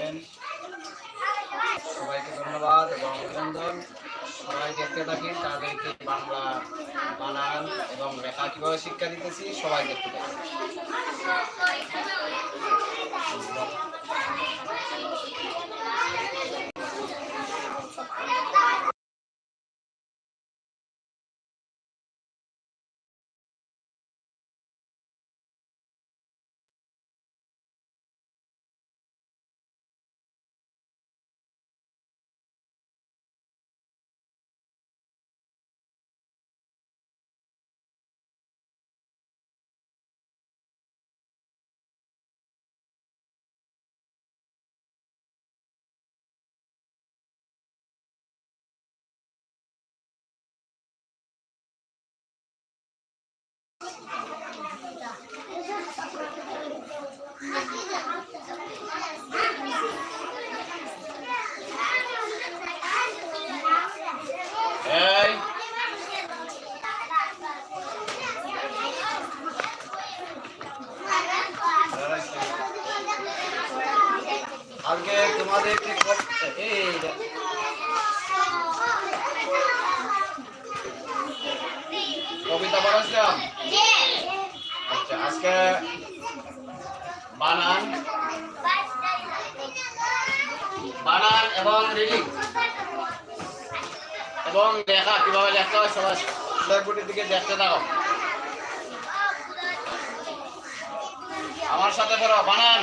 দিয়েছেন সবাইকে ধন্যবাদ এবং অভিনন্দন। সবাই দেখতে থাকেন তাদেরকে বাংলা বানান এবং লেখা কীভাবে শিক্ষা দিতেছি, সবাই দেখতে থাকি। এই কালকে তোমাদের যে ক- এই আচ্ছা আজকে বানান বানান এবং রিডিং এবং লেখা কীভাবে লেখতে হয়, সবাই ব্ল্যাকবোর্ডের দিকে দেখতে থাকো। আমার সাথে পড়ো বানান।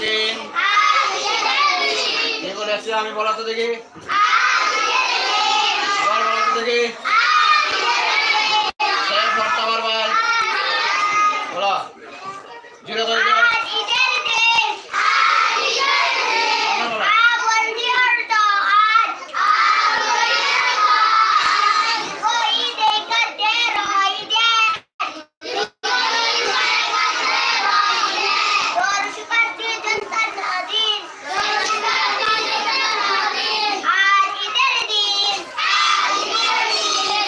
দিন কি বলেছি আমি দেখি আমার বলা তো দেখি সেই ফর্তা আবার ভাই বলো জিরো করে দিও আমরা বলো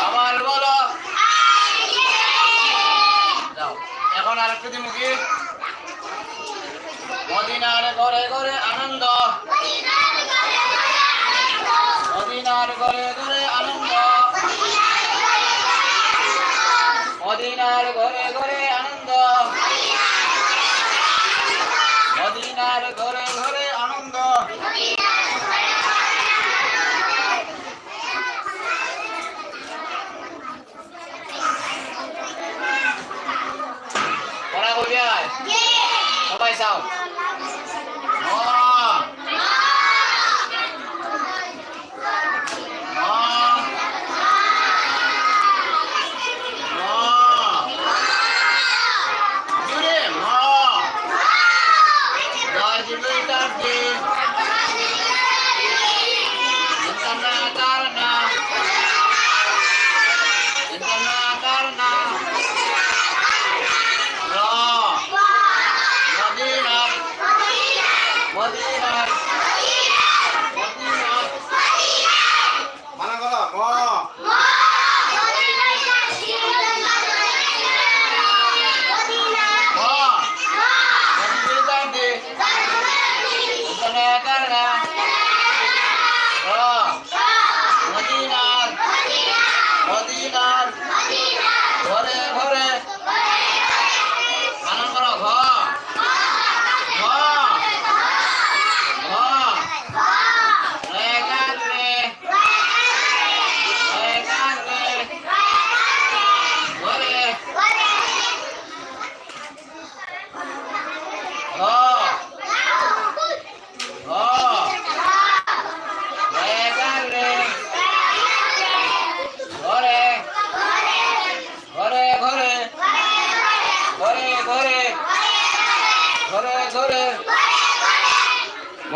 আবার বলো যাও এখন আরেকটা দিন মুখি মদিনার ঘরে ঘরে আনন্দ।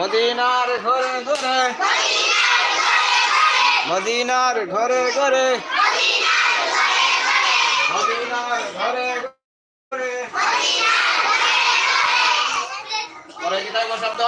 মদিনার ঘরে ঘরে। মদিনার ঘরে ঘরে। মদিনার ঘরে ঘরে। পরে শব্দ?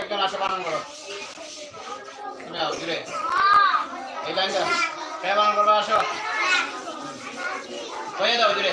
একজন আসো, বানান করো। নাও, দূরে। এই লাইনটা। কে বানান করবে, আসো। হয়ে দাও দূরে।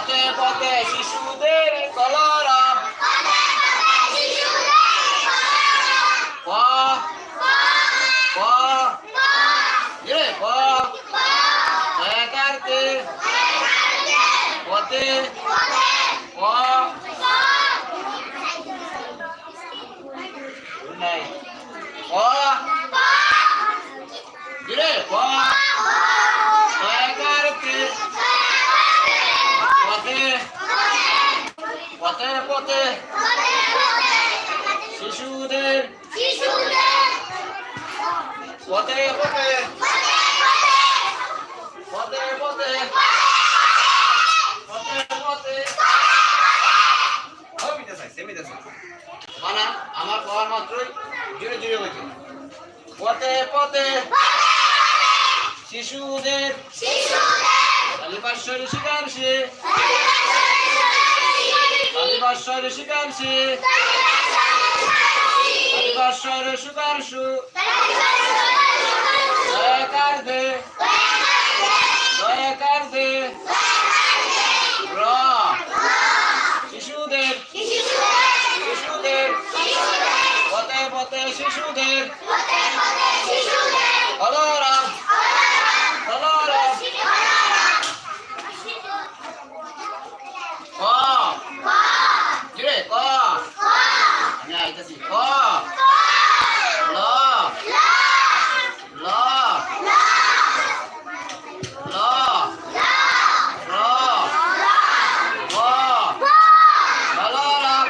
পথে পথে শিশুদের কলা পথে পথে। শিশুদের কালিপাশ্বর শিকার সে কালিপাশ্বর শিকার সে কালিপাশ্বর শিকার সু দয়াকার দে দয়াকার দে র। শিশুদের। শিশুদের। পথে পথে শিশুদের হলরাম হলরাম ক কিরে ক আমি আইতাছি ক ল ল ল র ক হলরাম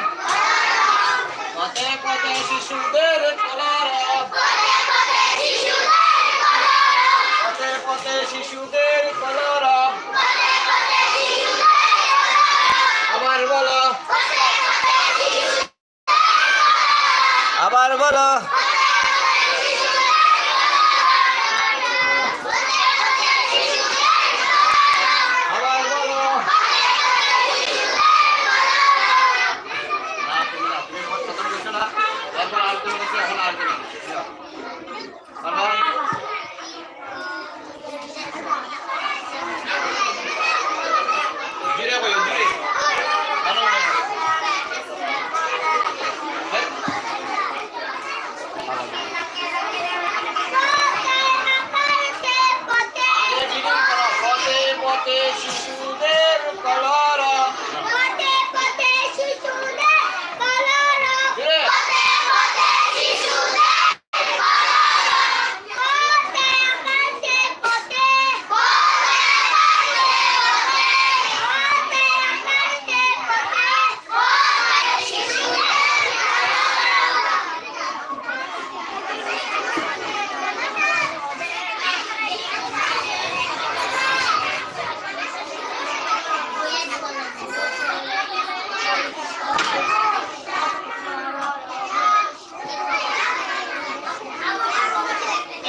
পথে পথে শিশুদের কলরব পথে পথে শিশুদের কলরব আবার বলো। আবার বলো আবার বলো না, তুমি না, তুমি আমার কথা বলছো না। একবার আর তুমি বলছো, এখন আর তুমি। যাও। বলো। জুড়ে বলো, জুড়ে। বলো, বলো। হেই। ভালো। আগে বিলীন করো। পথে পথে শিশুদের কলরব জুড়ে।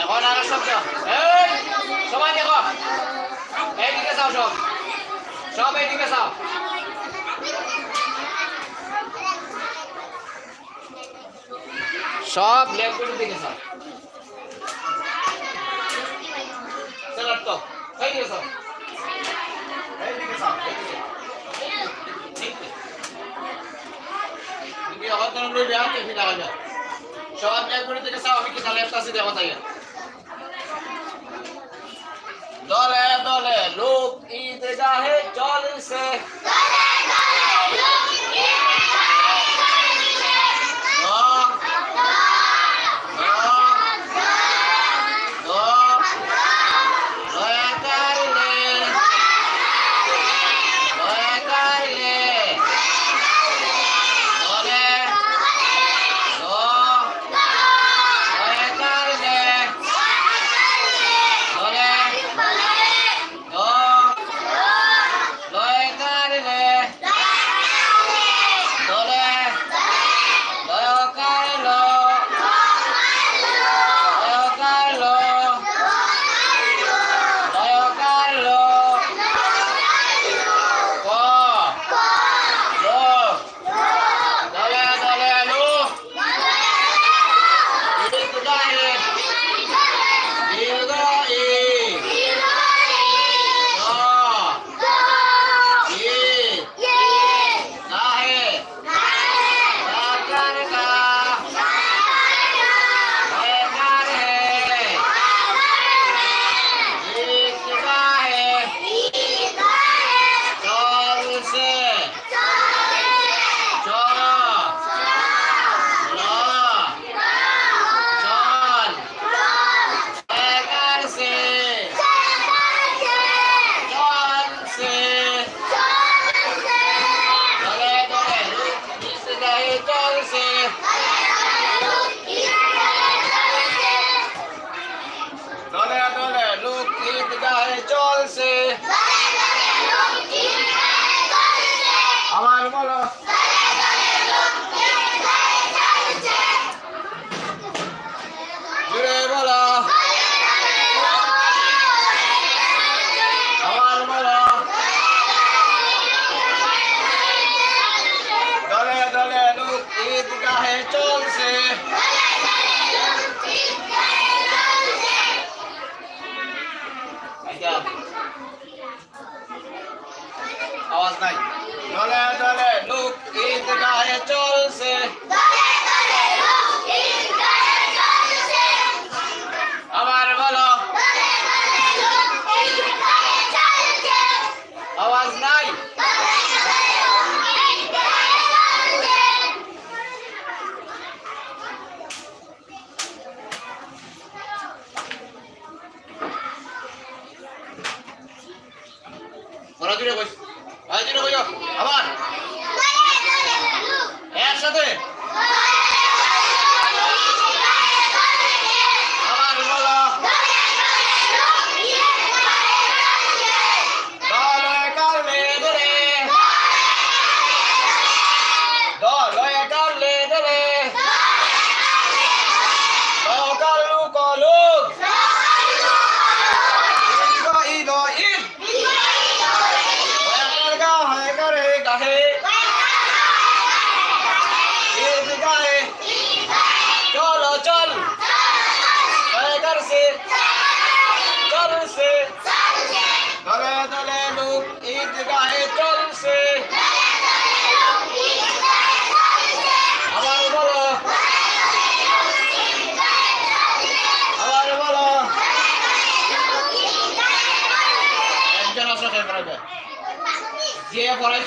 এখন আরও শব্দ এই সবাই দেখো এইদিকে চাও সব সব এইদিকে চাও সব লেফটের দিকে চাও চলো তো এইদিকে চাও এইদিকে চাও এইদিকে তুমি এখন তো লইবে আর কে ফিটা যাবে সব লেফটের দিকে চাও আমি কি লেফট আছে দেখো তাই দলে দলে লোক ঈদগাহে চলছে দলে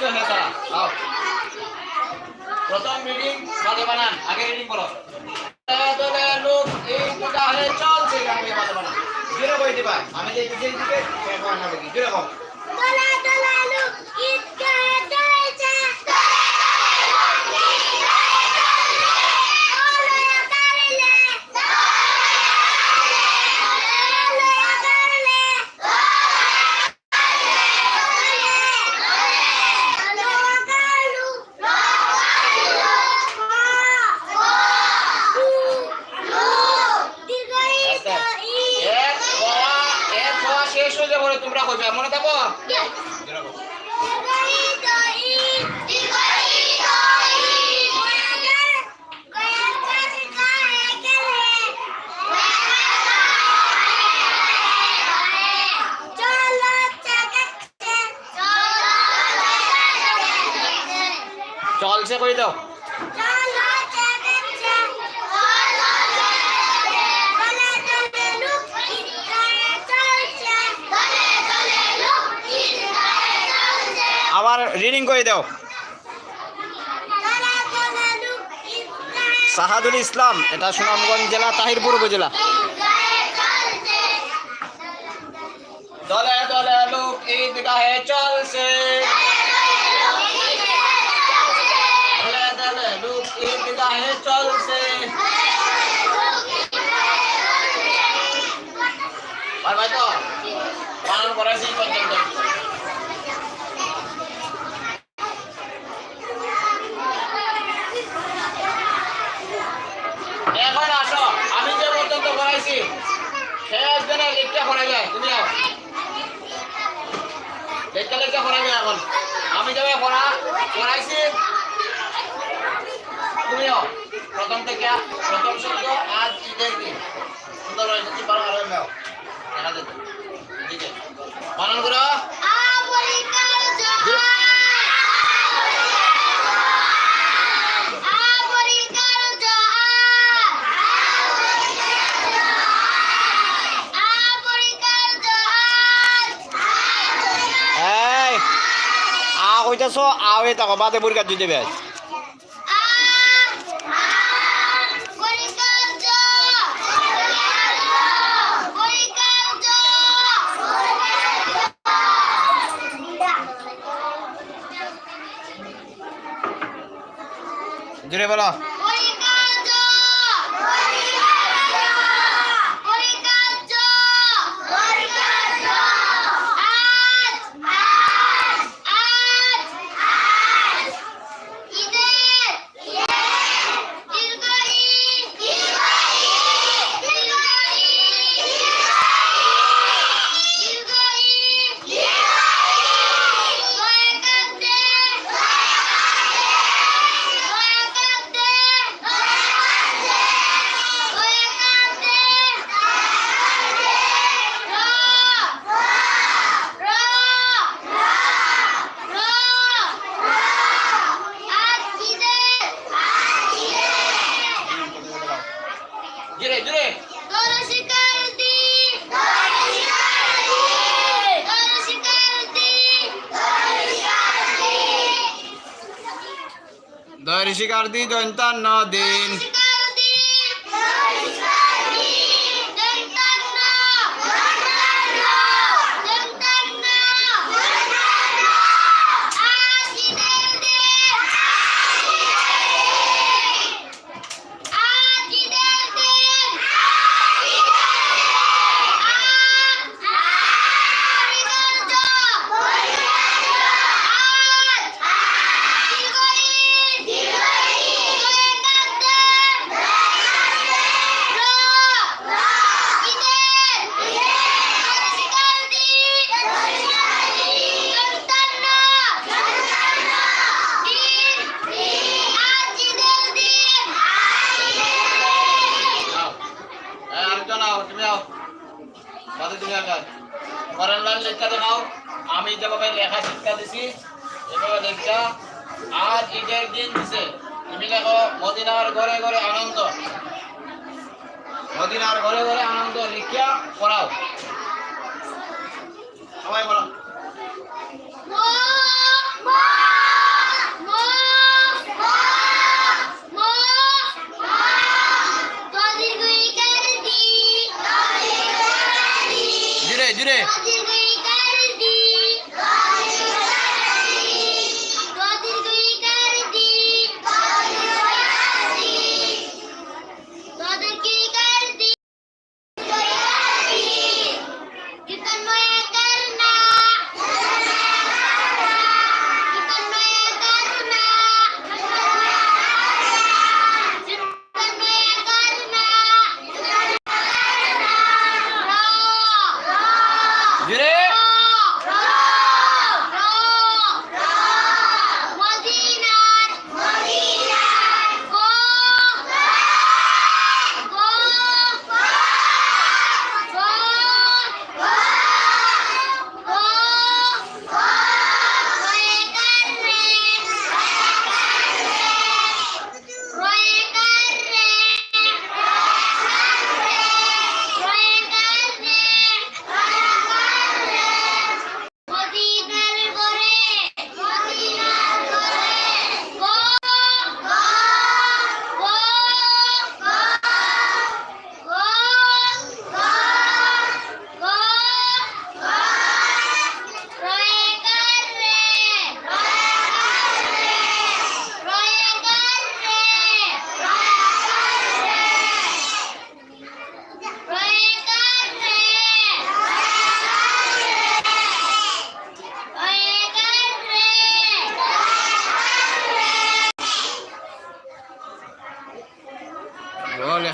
পড়াইছো হ্যাঁ তারা আও প্রথম মিটিং বাদে বানান আগে রিডিং করো দলে লোক ঈদ গাহে চলছে আমি বাদে বানান জোরে বই দিবা আমি যে দিকে জোরে কও সাহাদুল ইসলাম এটা সুনামগঞ্জ জেলা তাহিরপুর উপজেলা। পালন করেছি এখন আসো আমি যে পর্যন্ত পড়াইছি সে একজনে লিখতে পড়াইলে তুমি যাও লিখতে এখন। আমি যাবে পড়া, পড়াইছি। তুমিও, প্রথম থেকে প্রথম শব্দ আজ ঈদের দিন। সুন্দর হয়েছে এদিকে। বানান করো। কইতাছ আওয়ে তাকো বাদে বুড়ি কাজ দেবে। জুড়ে বলো। দিন জয়ন্তান্ন দিন।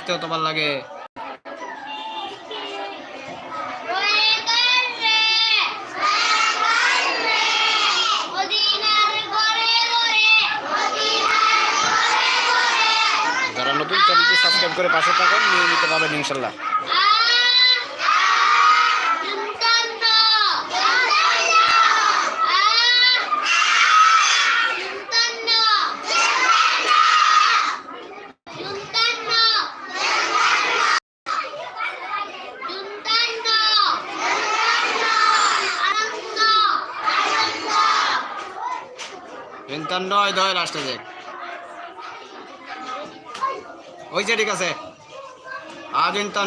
দেখতেও কত ভালো লাগে। যারা নতুন চ্যানেলটি সাবস্ক্রাইব করে পাশে থাকুন নিয়মিত পাবেন ইনশাল্লাহ। নয় দয় হয়েছে ঠিক আছে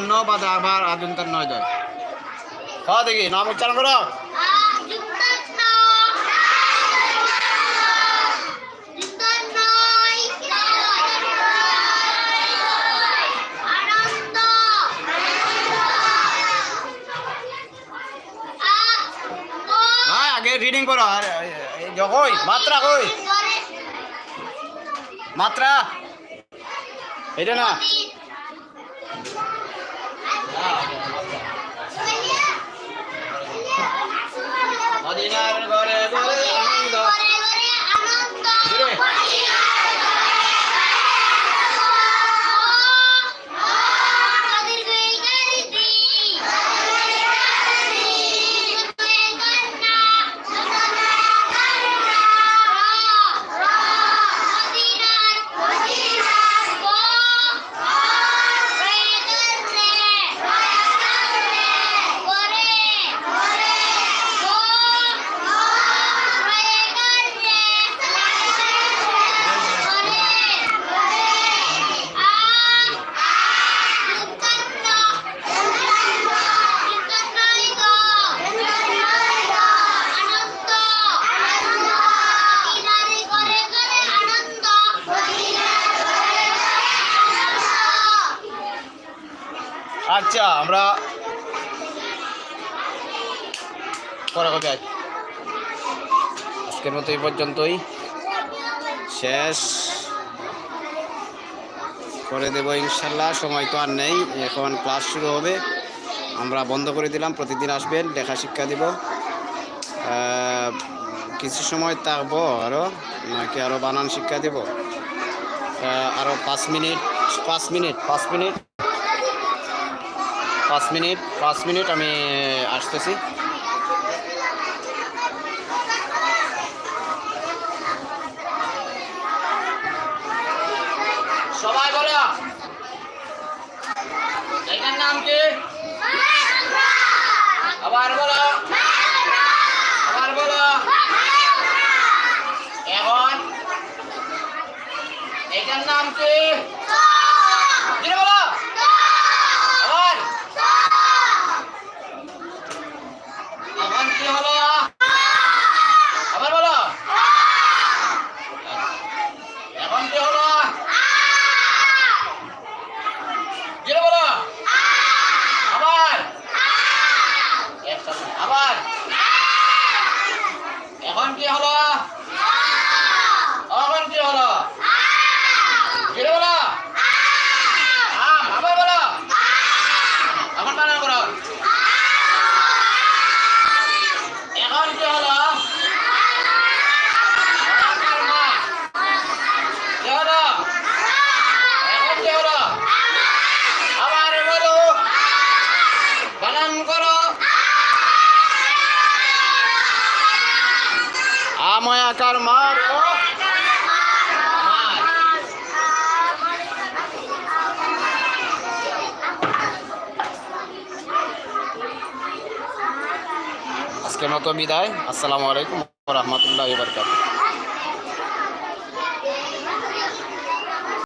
ন বাদে আবার আদিন্তর নয় দয় খাওয়া দেখি নাম উচ্চারণ করো রিডিং করো আর যখন মাত্রা কই মাত্রা। এটা না। মতো এই পর্যন্তই। শেষ। করে দেবো ইনশাল্লাহ, সময় তো আর নেই। এখন ক্লাস শুরু হবে। আমরা বন্ধ করে দিলাম, প্রতিদিন আসবেন লেখা শিক্ষা দিব। কিছু সময় থাকব আরও নাকি আরও বানান শিক্ষা দেব? আরও পাঁচ মিনিট পাঁচ মিনিট পাঁচ মিনিট। পাঁচ মিনিট পাঁচ মিনিট আমি আসতেছি সবাই বলো এটার নাম কি? আবার বলো। আবার বলো। এখন। এটার নাম কি জোরে বলো আবার এখন কি হলো আবার বলো এখন কি হলো জোরে বলো আবার একসাথে আবার এখন কি হলো এখন কি হলো জোরে বলো আম আবার বলো এখন বানান করো এখন কি হলো আকার মা কি হলো এখন কি হলো আবার বলো বানান করো আময় আকার মার মার আজকের মতো বিদায়। আসসালামু আলাইকুম রহমতুল্লাহ বরকাত